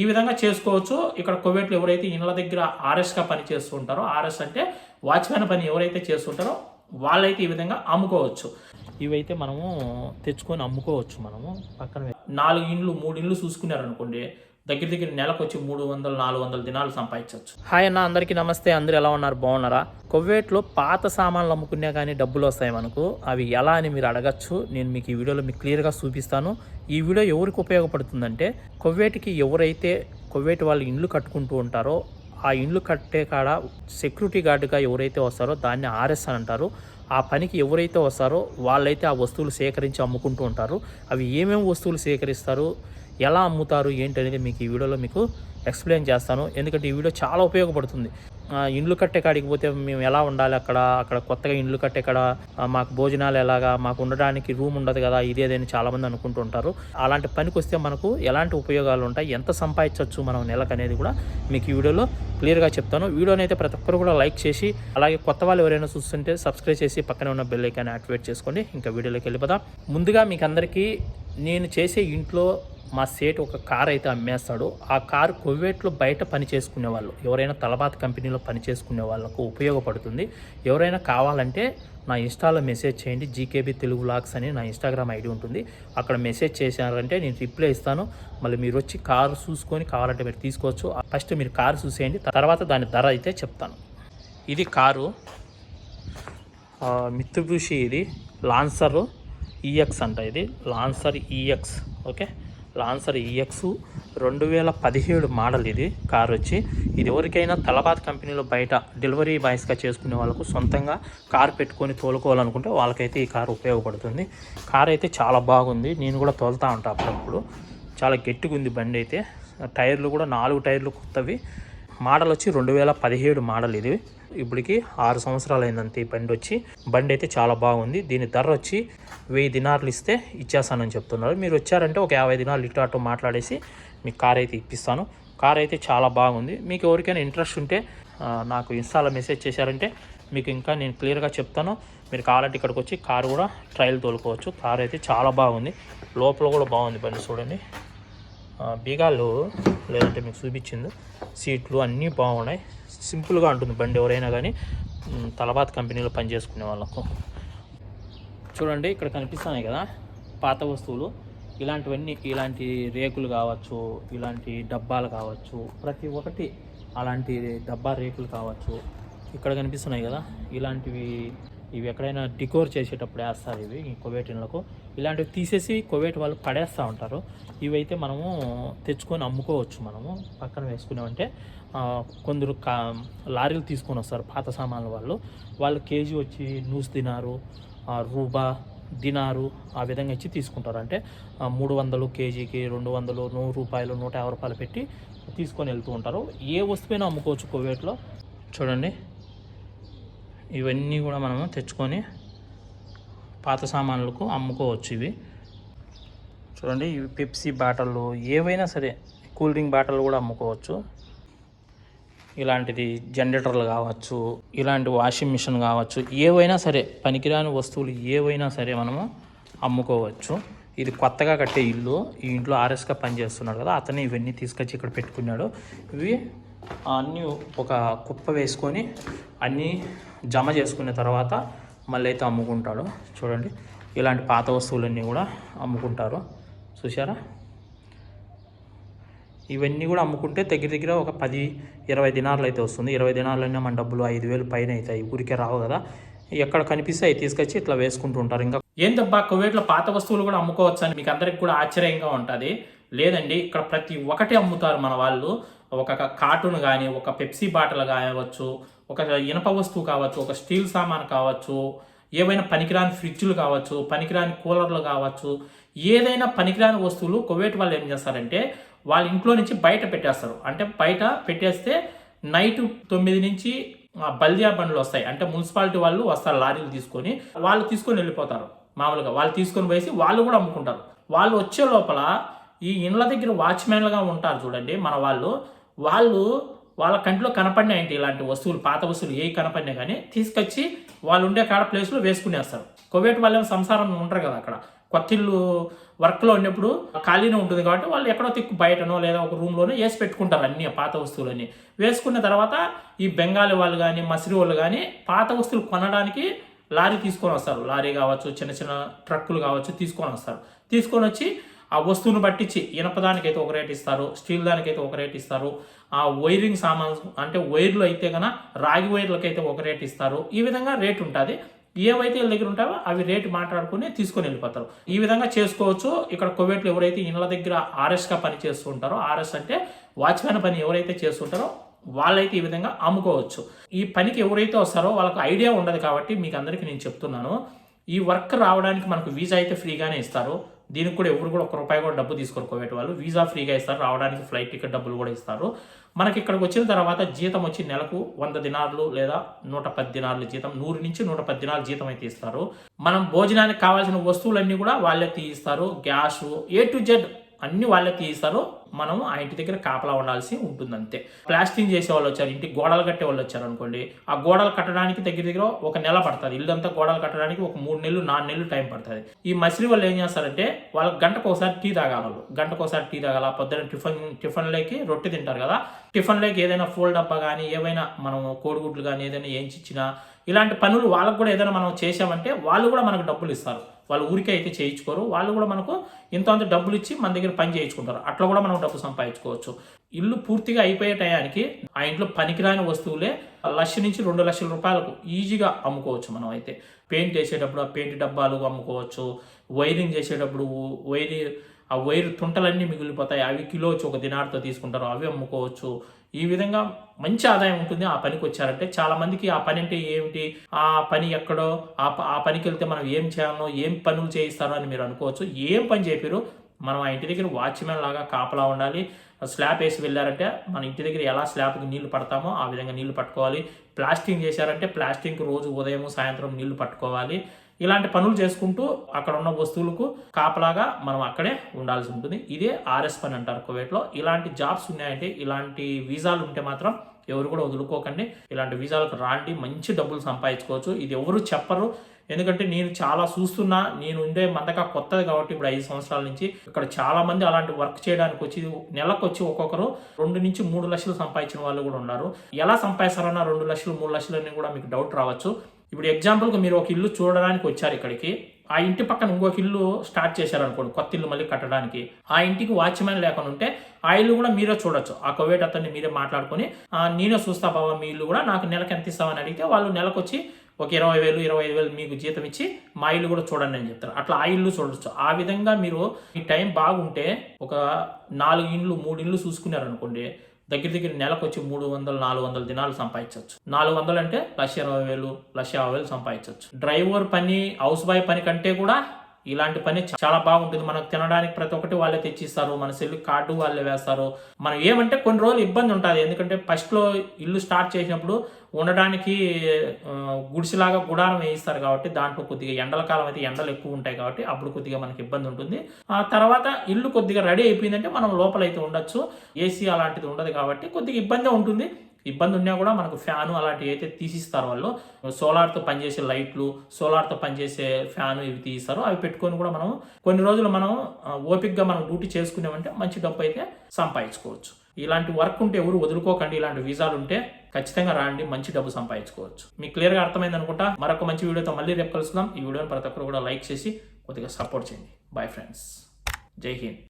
ఈ విధంగా చేసుకోవచ్చు. ఇక్కడ కోవిడ్లో ఎవరైతే ఇళ్ళ దగ్గర ఆర్ఎస్గా పని చేస్తుంటారో ఆర్ఎస్ అంటే వాచ్మెన్ పని ఎవరైతే చేస్తుంటారో వాళ్ళైతే ఈ విధంగా అమ్ముకోవచ్చు. ఇవైతే మనము తెచ్చుకొని అమ్ముకోవచ్చు మనము. పక్కన నాలుగు ఇండ్లు మూడు ఇండ్లు చూసుకున్నారనుకోండి దగ్గర దగ్గర నెలకు వచ్చి మూడు వందలు నాలుగు వందల దినాలు సంపాదించవచ్చు. హాయ్ అన్న అందరికీ నమస్తే. అందరూ ఎలా ఉన్నారు? బాగున్నారా? కొవ్వేట్లో పాత సామాన్లు అమ్ముకున్నా కానీ డబ్బులు వస్తాయి మనకు. అవి ఎలా అని మీరు అడగచ్చు. నేను మీకు ఈ వీడియోలో మీకు క్లియర్గా చూపిస్తాను. ఈ వీడియో ఎవరికి ఉపయోగపడుతుందంటే కొవ్వేటికి ఎవరైతే కొవ్వేటి వాళ్ళు ఇండ్లు కట్టుకుంటూ ఉంటారో ఆ ఇండ్లు కట్టే కాడ సెక్యూరిటీ గార్డుగా ఎవరైతే వస్తారో దాన్ని ఆర్ఎస్ అని అంటారు. ఆ పనికి ఎవరైతే వస్తారో వాళ్ళైతే ఆ వస్తువులు సేకరించి అమ్ముకుంటూ ఉంటారు. అవి ఏమేమి వస్తువులు సేకరిస్తారు? ఎలా అమ్ముతారు ఏంటి అనేది మీకు ఈ వీడియోలో మీకు ఎక్స్ప్లెయిన్ చేస్తాను. ఎందుకంటే ఈ వీడియో చాలా ఉపయోగపడుతుంది. ఇండ్లు కట్టే కాడికి పోతే మేము ఎలా ఉండాలి అక్కడ? అక్కడ కొత్తగా ఇండ్లు కట్టే కాడ మాకు భోజనాలు ఎలాగా? మాకు ఉండడానికి రూమ్ ఉండదు కదా ఇదేదని చాలామంది అనుకుంటుంటారు అలాంటి పనికి వస్తే మనకు ఎలాంటి ఉపయోగాలు ఉంటాయి? ఎంత సంపాదించవచ్చు మనం నెలకు అనేది కూడా మీకు ఈ వీడియోలో క్లియర్గా చెప్తాను. వీడియోని అయితే ప్రతి ఒక్కరు కూడా లైక్ చేసి అలాగే కొత్త వాళ్ళు ఎవరైనా చూస్తుంటే సబ్స్క్రైబ్ చేసి పక్కనే ఉన్న బెల్ ఐకాన్ యాక్టివేట్ చేసుకోండి. ఇంకా వీడియోలోకి వెళ్ళిపోదాం. ముందుగా మీకు అందరికీ నేను చేసే ఇంట్లో మా సేట్ ఒక కార్ అయితే అమ్మేస్తాడు. ఆ కార్ కువైట్లో బయట పని చేసుకునే వాళ్ళు ఎవరైనా తలబాత్ కంపెనీలో పని చేసుకునే వాళ్ళకు ఉపయోగపడుతుంది. ఎవరైనా కావాలంటే నా ఇన్స్టాలో మెసేజ్ చేయండి. జీకేబీ తెలుగు లాక్స్ అని నా ఇన్స్టాగ్రామ్ ఐడి ఉంటుంది. అక్కడ మెసేజ్ చేశారంటే నేను రిప్లై ఇస్తాను. మళ్ళీ మీరు వచ్చి కారు చూసుకొని కావాలంటే మీరు తీసుకోవచ్చు. ఫస్ట్ మీరు కారు చూసేయండి. తర్వాత దాని ధర అయితే చెప్తాను. ఇది కారు. మిత్రుభూషి ఇది. లాన్సర్ ఈఎక్స్ అంట ఇది. Lancer EX okay? Lancer EX రెండు వేల పదిహేడు మోడల్ ఇది కార్ వచ్చి. ఇది ఎవరికైనా తలబాత్ కంపెనీలో బయట డెలివరీ బాయ్స్గా చేసుకునే వాళ్ళకు సొంతంగా కార్ పెట్టుకొని తోలుకోవాలనుకుంటే వాళ్ళకైతే ఈ కార్ ఉపయోగపడుతుంది. కార్ అయితే చాలా బాగుంది. నేను కూడా తోలుతా ఉంటా అప్పుడప్పుడు. చాలా గట్టిగా ఉంది బండి అయితే. టైర్లు కూడా నాలుగు టైర్లు కొత్తవి. మోడల్ వచ్చి రెండు వేల పదిహేడు మోడల్ ఇది. ఇప్పటికి ఆరు సంవత్సరాలు అయిందంతే ఈ బండి వచ్చి బండి అయితే చాలా బాగుంది. దీని ధర వచ్చి వెయ్యి దినార్లు ఇస్తే ఇచ్చేస్తానని చెప్తున్నారు. మీరు వచ్చారంటే ఒక యాభై దినాలు ఇటు అటు మాట్లాడేసి మీకు కార్ అయితే ఇప్పిస్తాను. కార్ అయితే చాలా బాగుంది. మీకు ఎవరికైనా ఇంట్రెస్ట్ ఉంటే నాకు ఇన్స్టాలో మెసేజ్ చేశారంటే మీకు ఇంకా నేను క్లియర్గా చెప్తాను. మీరు కావాలంటే ఇక్కడికి వచ్చి కారు కూడా ట్రయల్ తోలుకోవచ్చు. కార్ అయితే చాలా బాగుంది. లోపల కూడా బాగుంది బండి చూడండి. బీగాలు లేదంటే మీకు చూపించింది. సీట్లు అన్నీ బాగున్నాయి. సింపుల్గా ఉంటుంది బండి ఎవరైనా కానీ. తలబాత్ కంపెనీలో పనిచేసుకునే వాళ్ళకు. చూడండి ఇక్కడ కనిపిస్తున్నాయి కదా పాత వస్తువులు. ఇలాంటివన్నీ ఇలాంటి రేకులు కావచ్చు ఇలాంటి డబ్బాలు కావచ్చు ప్రతి ఒక్కటి అలాంటి డబ్బా రేకులు కావచ్చు. ఇక్కడ కనిపిస్తున్నాయి కదా ఇలాంటివి ఇవి ఎక్కడైనా డికోర్ చేసేటప్పుడు వేస్తారు ఇవి కొవేటిన్లకు ఇలాంటివి తీసేసి కువైట్ వాళ్ళు పడేస్తూ ఉంటారు. ఇవైతే మనము తెచ్చుకొని అమ్ముకోవచ్చు మనము. పక్కన వేసుకున్నామంటే కొందరు కా లారీలు తీసుకొని వస్తారు పాత సామాన్లు వాళ్ళు. వాళ్ళు కేజీ వచ్చి నూస్ దినారు రూబా దినారు ఆ విధంగా ఇచ్చి తీసుకుంటారు. అంటే మూడు వందలు కేజీకి రెండు వందలు నూరు రూపాయలు నూట యాభై రూపాయలు పెట్టి తీసుకొని వెళ్తూ ఉంటారు. ఏ వస్తువైనా అమ్ముకోవచ్చు కువైట్లో చూడండి. ఇవన్నీ కూడా మనము తెచ్చుకొని పాత సామాన్లకు అమ్ముకోవచ్చు ఇవి. చూడండి ఇవి పెప్సీ బాటలు ఏవైనా సరే కూల్ డ్రింక్ బాటలు కూడా అమ్ముకోవచ్చు. ఇలాంటిది జనరేటర్లు కావచ్చు ఇలాంటి వాషింగ్ మిషన్ కావచ్చు ఏవైనా సరే పనికిరాని వస్తువులు ఏవైనా సరే మనము అమ్ముకోవచ్చు. ఇది కొత్తగా కట్టే ఇల్లు ఈ ఇంట్లో ఆర్ఎస్గా పనిచేస్తున్నాడు కదా అతను ఇవన్నీ తీసుకొచ్చి ఇక్కడ పెట్టుకున్నాడు. ఇవి అన్నీ ఒక కుప్ప వేసుకొని అన్నీ జమ చేసుకున్న తర్వాత మళ్ళీ అయితే అమ్ముకుంటాడు. చూడండి ఇలాంటి పాత వస్తువులన్నీ కూడా అమ్ముకుంటారు. చూసారా ఇవన్నీ కూడా అమ్ముకుంటే దగ్గర దగ్గర ఒక పది ఇరవై దినార్లు అయితే వస్తుంది. ఇరవై దినాలన్నీ మన డబ్బులు ఐదు వేలు పైన అవుతాయి. ఊరికే రావు కదా. ఎక్కడ కనిపిస్తే అవి తీసుకొచ్చి ఇట్లా వేసుకుంటూ ఉంటారు. ఇంకా ఏందబ్బా కువైట్లో పాత వస్తువులు కూడా అమ్ముకోవచ్చు అని మీకు అందరికి కూడా ఆశ్చర్యంగా ఉంటుంది. లేదండి ఇక్కడ ప్రతి ఒక్కటి అమ్ముతారు మన వాళ్ళు. ఒక కార్టూన్ కానీ ఒక పెప్సీ బాటిల్ కావచ్చు ఒక ఇనప వస్తువు కావచ్చు ఒక స్టీల్ సామాన్ కావచ్చు ఏవైనా పనికిరాని ఫ్రిడ్జ్లు కావచ్చు పనికిరాని కూలర్లు కావచ్చు ఏదైనా పనికిరాని వస్తువులు కువైట్ వాళ్ళు ఏం చేస్తారంటే వాళ్ళ ఇంట్లో నుంచి బయట పెట్టేస్తారు. అంటే బయట పెట్టేస్తే నైట్ తొమ్మిది నుంచి బల్దియా బండ్లు వస్తాయి. అంటే మున్సిపాలిటీ వాళ్ళు వస్తారు లారీలు తీసుకొని వాళ్ళు తీసుకొని వెళ్ళిపోతారు. మామూలుగా వాళ్ళు తీసుకొని పోయేసి వాళ్ళు కూడా అమ్ముకుంటారు. వాళ్ళు వచ్చే లోపల ఈ ఇండ్ల దగ్గర వాచ్మెన్లుగా ఉంటారు చూడండి మన వాళ్ళు. వాళ్ళు వాళ్ళ కంటిలో కనపడినాయంటే ఇలాంటి వస్తువులు? పాత వస్తువులు ఏ కనపడినా కానీ తీసుకొచ్చి వాళ్ళు ఉండే కాడ ప్లేస్లో వేసుకునేస్తారు. కోవిడ్ వాళ్ళేమో సంసారం ఉంటారు కదా అక్కడ. కొత్త ఇల్లు వర్క్లో ఉన్నప్పుడు ఖాళీనే ఉంటుంది కాబట్టి వాళ్ళు ఎక్కడో తిక్కు బయటనో లేదా ఒక రూమ్లోనో వేసి పెట్టుకుంటారు అన్ని పాత వస్తువులన్నీ. వేసుకున్న తర్వాత ఈ బెంగాలీ వాళ్ళు కానీ మసిరి వాళ్ళు కానీ పాత వస్తువులు కొనడానికి లారీ తీసుకొని వస్తారు. లారీ కావచ్చు చిన్న చిన్న ట్రక్కులు కావచ్చు తీసుకొని వస్తారు. తీసుకొని వచ్చి ఆ వస్తువును పట్టించి ఇనప దానికైతే ఒక రేట్ ఇస్తారు స్టీల్ దానికైతే ఒక రేట్ ఇస్తారు ఆ వైరింగ్ సామాన్లు అంటే వైర్లు అయితే కనుక రాగి వైర్లకైతే ఒక రేట్ ఇస్తారు. ఈ విధంగా రేట్ ఉంటుంది. ఏవైతే వీళ్ళ దగ్గర ఉంటావో అవి రేటు మాట్లాడుకుని తీసుకొని వెళ్ళిపోతారు. ఈ విధంగా చేసుకోవచ్చు. ఇక్కడ కోవిడ్లో ఎవరైతే ఇళ్ళ దగ్గర ఆర్ఎస్గా పని చేస్తూ ఉంటారో ఆర్ఎస్ అంటే వాచ్మెన్ పని ఎవరైతే చేస్తుంటారో వాళ్ళైతే ఈ విధంగా అమ్ముకోవచ్చు. ఈ పనికి ఎవరైతే వస్తారో వాళ్ళకి ఐడియా ఉండదు కాబట్టి మీకు అందరికీ నేను చెప్తున్నాను. ఈ వర్క్ రావడానికి మనకు వీసా అయితే ఫ్రీగానే ఇస్తారు. దీనికి కూడా ఎవరు కూడా ఒక రూపాయి కూడా డబ్బు తీసుకొని కోవేటి వాళ్ళు. వీసా ఫ్రీగా ఇస్తారు. రావడానికి ఫ్లైట్ టికెట్ డబ్బులు కూడా ఇస్తారు. మనకి ఇక్కడికి వచ్చిన తర్వాత జీతం వచ్చి నెలకు వంద దినార్లు లేదా నూట పది దినార్లు జీతం నూరు నుంచి నూట పది దినాలు జీతం అయితే ఇస్తారు. మనం భోజనానికి కావాల్సిన వస్తువులన్నీ కూడా వాళ్ళే తీయిస్తారు. గ్యాస్ ఏ టు జెడ్ అన్ని వాళ్ళే తీస్తారు మనం ఆ ఇంటి దగ్గర కాపలా ఉండాల్సి ఉంటుంది అంతే ప్లాస్టింగ్ చేసే వాళ్ళు వచ్చారు ఇంటికి గోడలు కట్టే వాళ్ళు వచ్చారు అనుకోండి ఆ గోడలు కట్టడానికి దగ్గర దగ్గర ఒక నెల పడుతుంది. ఇల్లు అంతా గోడలు కట్టడానికి ఒక మూడు నెలలు నాలుగు నెలలు టైం పడుతుంది. ఈ మసిలి వాళ్ళు ఏం చేస్తారంటే వాళ్ళకి గంటకు ఒకసారి టీ తాగాలి వాళ్ళు. గంటకు ఒకసారి టీ తాగాల. పొద్దున టిఫిన్ టిఫిన్లోకి రొట్టె తింటారు కదా టిఫిన్లోకి ఏదైనా ఫోల్ డబ్బా కానీ ఏవైనా మనం కోడిగుడ్లు కానీ ఏదైనా ఏంచిచ్చినా ఇలాంటి పనులు వాళ్ళకు కూడా ఏదైనా మనం చేసామంటే వాళ్ళు కూడా మనకు డబ్బులు ఇస్తారు. వాళ్ళు ఊరికే అయితే చేయించుకోరు. వాళ్ళు కూడా మనకు ఇంత అంత డబ్బులు ఇచ్చి మన దగ్గర పని చేయించుకుంటారు. అట్లా కూడా మనం డబ్బు సంపాదించుకోవచ్చు. ఇల్లు పూర్తిగా అయిపోయే టయానికి ఆ ఇంట్లో పనికిరాని వస్తువులే లక్ష నుంచి రెండు లక్షల రూపాయలకు ఈజీగా అమ్ముకోవచ్చు మనం అయితే. పెయింట్ వేసేటప్పుడు ఆ పెయింట్ డబ్బాలు అమ్ముకోవచ్చు. వైరింగ్ చేసేటప్పుడు వైరింగ్ ఆ వైర్ తుంటలన్నీ మిగిలిపోతాయి. అవి కిలో వచ్చి ఒక దినార్తో తీసుకుంటారు. అవి అమ్ముకోవచ్చు. ఈ విధంగా మంచి ఆదాయం ఉంటుంది. ఆ పనికి వచ్చారంటే చాలా మందికి ఆ పని అంటే ఏమిటి? ఆ పని ఎక్కడో? ఆ ప- ఆ పనికి వెళ్తే మనం ఏం చేయాలో? ఏం పనులు చేయిస్తారో అని మీరు అనుకోవచ్చు. ఏం పని చెప్పారు మనం ఆ ఇంటి దగ్గర వాచ్మెన్ లాగా కాపలా ఉండాలి. స్లాబ్ వేసి వెళ్ళారంటే మన ఇంటి దగ్గర ఎలా స్లాబ్కి నీళ్ళు పడతామో ఆ విధంగా నీళ్ళు పట్టుకోవాలి. ప్లాస్టింగ్ చేశారంటే ప్లాస్టింగ్ రోజు ఉదయం సాయంత్రం నీళ్ళు పట్టుకోవాలి. ఇలాంటి పనులు చేసుకుంటూ అక్కడ ఉన్న వస్తువులకు కాపలాగా మనం అక్కడే ఉండాల్సి ఉంటుంది. ఇదే ఆర్ఎస్ పని అంటారు కువైట్లో. ఇలాంటి జాబ్స్ ఉన్నాయంటే ఇలాంటి వీసాలు ఉంటే మాత్రం ఎవరు కూడా వదులుకోకండి. ఇలాంటి వీసాలకు రాండి మంచి డబ్బులు సంపాదించుకోవచ్చు. ఇది ఎవరు చెప్పరు. ఎందుకంటే నేను చాలా చూస్తున్నా నేను ఉండే మందక కొత్తది కాబట్టి ఇప్పుడు ఐదు సంవత్సరాల నుంచి ఇక్కడ చాలా మంది అలాంటి వర్క్ చేయడానికి వచ్చి నెలకు వచ్చి ఒక్కొక్కరు రెండు నుంచి మూడు లక్షలు సంపాదించిన వాళ్ళు కూడా ఉన్నారు. ఎలా సంపాదిస్తారన్న రెండు లక్షలు మూడు లక్షలు అని కూడా మీకు డౌట్ రావచ్చు. ఇప్పుడు ఎగ్జాంపుల్గా మీరు ఒక ఇల్లు చూడడానికి వచ్చారు ఇక్కడికి. ఆ ఇంటి పక్కన ఇంకొక ఇల్లు స్టార్ట్ చేశారనుకోండి కొత్త ఇల్లు మళ్ళీ కట్టడానికి. ఆ ఇంటికి వాచ్మెన్ లేకుండా ఉంటే ఆ ఇల్లు కూడా మీరే చూడొచ్చు. ఆ కోవేట్ అతన్ని మీరే మాట్లాడుకొని నేనే చూస్తా బాబా మీ ఇల్లు కూడా నాకు నెలకు ఎంత ఇస్తామని అడిగితే వాళ్ళు నెలకు వచ్చి ఒక ఇరవై వేలు ఇరవై ఐదు వేలు మీకు జీతం ఇచ్చి మా ఇల్లు కూడా చూడండి అని చెప్తారు. అట్లా ఆ ఇల్లు చూడొచ్చు. ఆ విధంగా మీరు ఈ టైం బాగుంటే ఒక నాలుగు ఇండ్లు మూడు ఇండ్లు చూసుకున్నారు అనుకోండి దగ్గర దగ్గర నెలకు వచ్చి మూడు వందలు నాలుగు వందల దినాలు సంపాదించవచ్చు. నాలుగు వందలు అంటే లక్ష ఇరవై వేలు లక్ష యాభై వేలు సంపాదించవచ్చు. డ్రైవర్ పని హౌస్ బాయ్ పని కంటే కూడా ఇలాంటి పని చాలా బాగుంటుంది. మనకు తినడానికి ప్రతి ఒక్కటి వాళ్ళే తెచ్చిస్తారు. మన సెల్ కార్డు వాళ్ళే వేస్తారు. మనం ఏమంటే కొన్ని రోజులు ఇబ్బంది ఉంటుంది. ఎందుకంటే ఫస్ట్లో ఇల్లు స్టార్ట్ చేసినప్పుడు ఉండడానికి గుడిసెలాగా గుడారం వేయిస్తారు కాబట్టి దాంట్లో కొద్దిగా ఎండల కాలం అయితే ఎండలు ఎక్కువ ఉంటాయి కాబట్టి అప్పుడు కొద్దిగా మనకి ఇబ్బంది ఉంటుంది. ఆ తర్వాత ఇల్లు కొద్దిగా రెడీ అయిపోయిందంటే మనం లోపలైతే ఉండొచ్చు. ఏసీ అలాంటిది ఉండదు కాబట్టి కొద్దిగా ఇబ్బంది ఉంటుంది. ఇబ్బంది ఉన్నా కూడా మనకు ఫ్యాను అలాంటివి అయితే తీసిస్తారు వాళ్ళు. సోలార్తో పనిచేసే లైట్లు సోలార్తో పనిచేసే ఫ్యాను ఇవి తీస్తారు. అవి పెట్టుకొని కూడా మనం కొన్ని రోజులు మనం ఓపిక్గా మనం డ్యూటీ చేసుకున్నామంటే మంచి డబ్బు అయితే సంపాదించుకోవచ్చు. ఇలాంటి వర్క్ ఉంటే ఎవరు వదులుకోకండి. ఇలాంటి వీసాలు ఉంటే ఖచ్చితంగా రాండి. మంచి డబ్బు సంపాదించుకోవచ్చు. మీకు క్లియర్గా అర్థమైంది అనుకుంటా? మరొక మంచి వీడియోతో మళ్ళీ రేపు కలుసుకుందాం. ఈ వీడియోని ప్రతి ఒక్కరు కూడా లైక్ చేసి కొద్దిగా సపోర్ట్ చేయండి. Bye friends. జై హింద్.